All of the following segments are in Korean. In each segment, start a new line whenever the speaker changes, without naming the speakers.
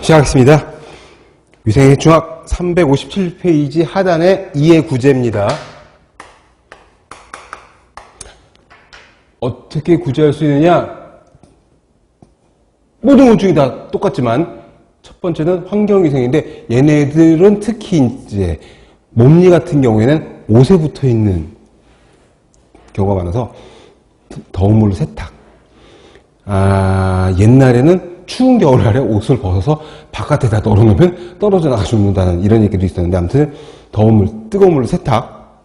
시작하겠습니다. 위생의 중학 357페이지 하단의 2의 구제입니다. 어떻게 구제할 수 있느냐? 모든 우중이 다 똑같지만 첫 번째는 환경위생인데 얘네들은 특히 이제 몸니 같은 경우에는 옷에 붙어 있는 경우가 많아서 더운 물로 세탁. 아, 옛날에는 추운 겨울날에 옷을 벗어서 바깥에다 널어놓으면 떨어져 나가 죽는다는 이런 얘기도 있었는데 아무튼 더운 물, 뜨거운 물로 세탁.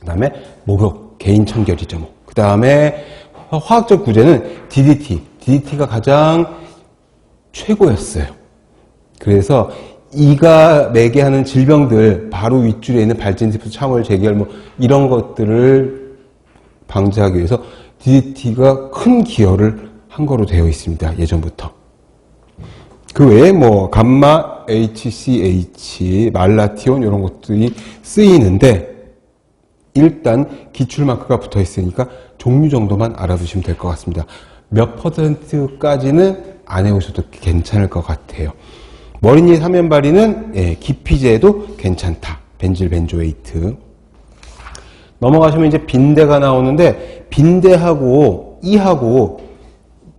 그 다음에 목욕, 개인 청결이죠. 뭐. 그 다음에 화학적 구제는 DDT. DDT가 가장 최고였어요. 그래서 이가 매개 하는 질병들, 바로 윗줄에 있는 발진세포, 참월, 재결, 뭐 이런 것들을 방지하기 위해서 DDT가 큰 기여를 한 거로 되어 있습니다. 예전부터. 그 외에 뭐 감마, HCH, 말라티온 이런 것들이 쓰이는데 일단 기출 마크가 붙어 있으니까 종류 정도만 알아두시면 될 것 같습니다. 몇 퍼센트까지는 안 해오셔도 괜찮을 것 같아요. 머리니 사면발이는 예, 기피제도 괜찮다. 벤질 벤조에이트. 넘어가시면 이제 빈대가 나오는데 빈대하고 이하고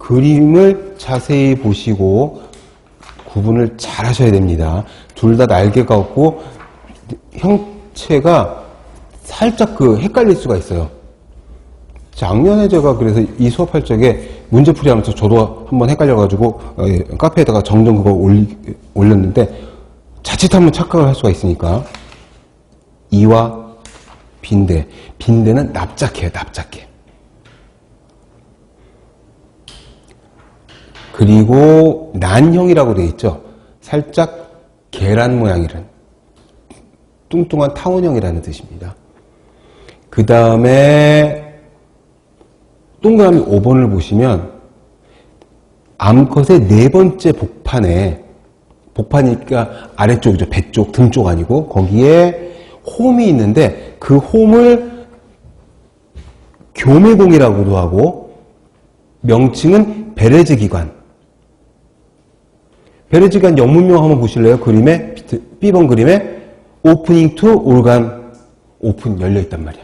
그림을 자세히 보시고 구분을 잘 하셔야 됩니다. 둘 다 날개가 없고 형체가 살짝 그 헷갈릴 수가 있어요. 작년에 제가 그래서 이 수업할 적에 문제풀이 하면서 저도 한번 헷갈려가지고 어, 예, 카페에다가 정정 그거 올렸는데 자칫하면 착각을 할 수가 있으니까 이와 빈대. 빈대는 납작해요, 납작해. 그리고 난형이라고 되어 있죠. 살짝 계란 모양이란 뚱뚱한 타원형이라는 뜻입니다. 그 다음에 동그라미 5번을 보시면 암컷의 네 번째 복판에 복판이니까 아래쪽이죠. 배 쪽, 등 쪽 아니고 거기에 홈이 있는데 그 홈을 교매공이라고도 하고 명칭은 베레즈 기관. 기관 영문명 한번 보실래요? 그림에 B번 그림에 오프닝 투 올간 오픈 열려 있단 말이야.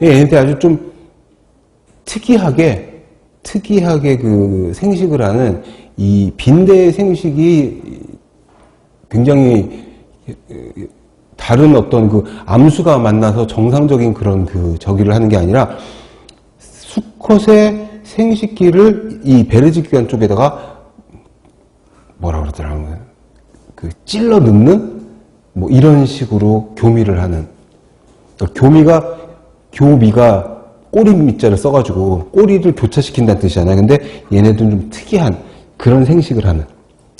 얘네들 아주 좀 특이하게 특이하게 그 생식을 하는 이 빈대 생식이 굉장히 다른 어떤 그 암수가 만나서 정상적인 그런 그 저기를 하는 게 아니라 수컷의 생식기를 이 베르지 기관 쪽에다가 뭐라 그러더라고요. 그 찔러 넣는 뭐 이런 식으로 교미를 하는 그러니까 교미가 교미가 꼬리 밑자를 써가지고 꼬리를 교차시킨다는 뜻이잖아요. 근데 얘네들은 좀 특이한 그런 생식을 하는.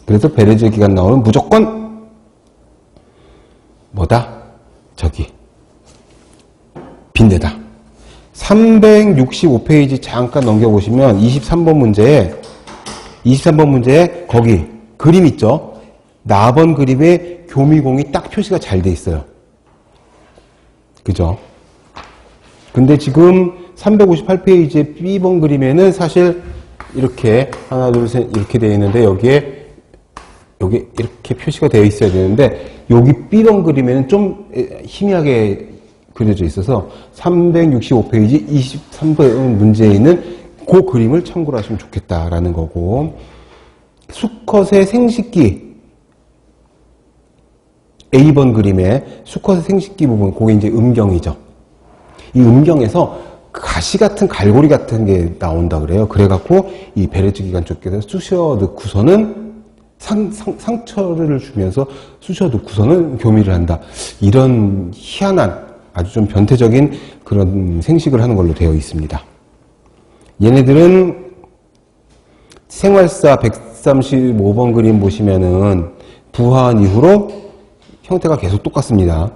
그래서 베레즈 기간 나오면 무조건 뭐다? 저기 빈대다. 365페이지 잠깐 넘겨보시면 23번 문제에 23번 문제에 거기 그림 있죠? 나번 그림에 교미공이 딱 표시가 잘 돼 있어요. 그죠? 근데 지금 358페이지의 B번 그림에는 사실 이렇게 하나 둘 셋 이렇게 되어 있는데 여기에 여기 이렇게 표시가 되어 있어야 되는데 여기 B번 그림에는 좀 희미하게 그려져 있어서 365페이지 23번 문제에 있는 그 그림을 참고를 하시면 좋겠다라는 거고 수컷의 생식기 A번 그림에 수컷의 생식기 부분 그게 이제 음경이죠. 이 음경에서 가시 같은 갈고리 같은 게 나온다 그래요. 그래갖고 이 베레즈 기관 쪽에서 쑤셔 넣고서는 상, 상, 상 처를 주면서 쑤셔 넣고서는 교미를 한다. 이런 희한한 아주 좀 변태적인 그런 생식을 하는 걸로 되어 있습니다. 얘네들은 생활사 135번 그림 보시면은 부화한 이후로 형태가 계속 똑같습니다.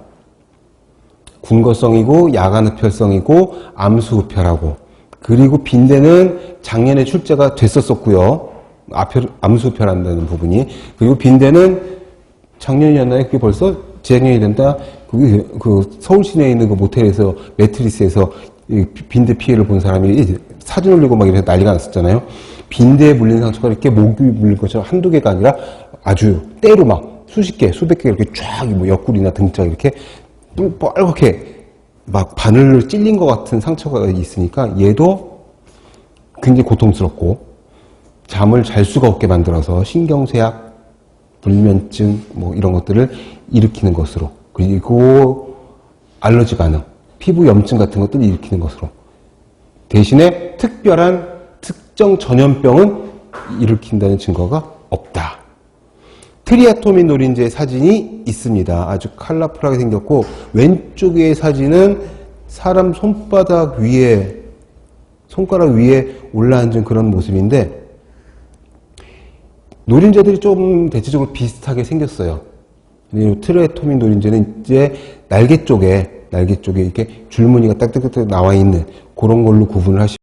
군거성이고 야간 흡혈성이고 암수 흡혈하고 그리고 빈대는 작년에 출제가 됐었었고요. 암수 흡혈한다는 부분이 그리고 빈대는 작년이었나요? 그게 벌써 재작년이 된다. 그, 그 서울 시내에 있는 그 모텔에서 매트리스에서 빈대 피해를 본 사람이 사진 올리고 막 이래서 난리가 났었잖아요. 빈대에 물린 상처가 이렇게 목이 물린 것처럼 한두 개가 아니라 아주 때로 막 수십 개, 수백 개 이렇게 쫙뭐 옆구리나 등짝 이렇게 뿔- 빨갛게 막 바늘로 찔린 것 같은 상처가 있으니까 얘도 굉장히 고통스럽고 잠을 잘 수가 없게 만들어서 신경쇠약, 불면증 뭐 이런 것들을 일으키는 것으로 그리고 알러지 반응, 피부 염증 같은 것들을 일으키는 것으로 대신에 특별한 특정 전염병은 일으킨다는 증거가 없다. 트리아토민 노린제 사진이 있습니다. 아주 컬러풀하게 생겼고 왼쪽의 사진은 사람 손바닥 위에 손가락 위에 올라앉은 그런 모습인데 노린재들이 좀 대체적으로 비슷하게 생겼어요. 이 트레토민 노린재는 이제 날개 쪽에 날개 쪽에 이렇게 줄무늬가 딱딱딱 나와 있는 그런 걸로 구분을 하시.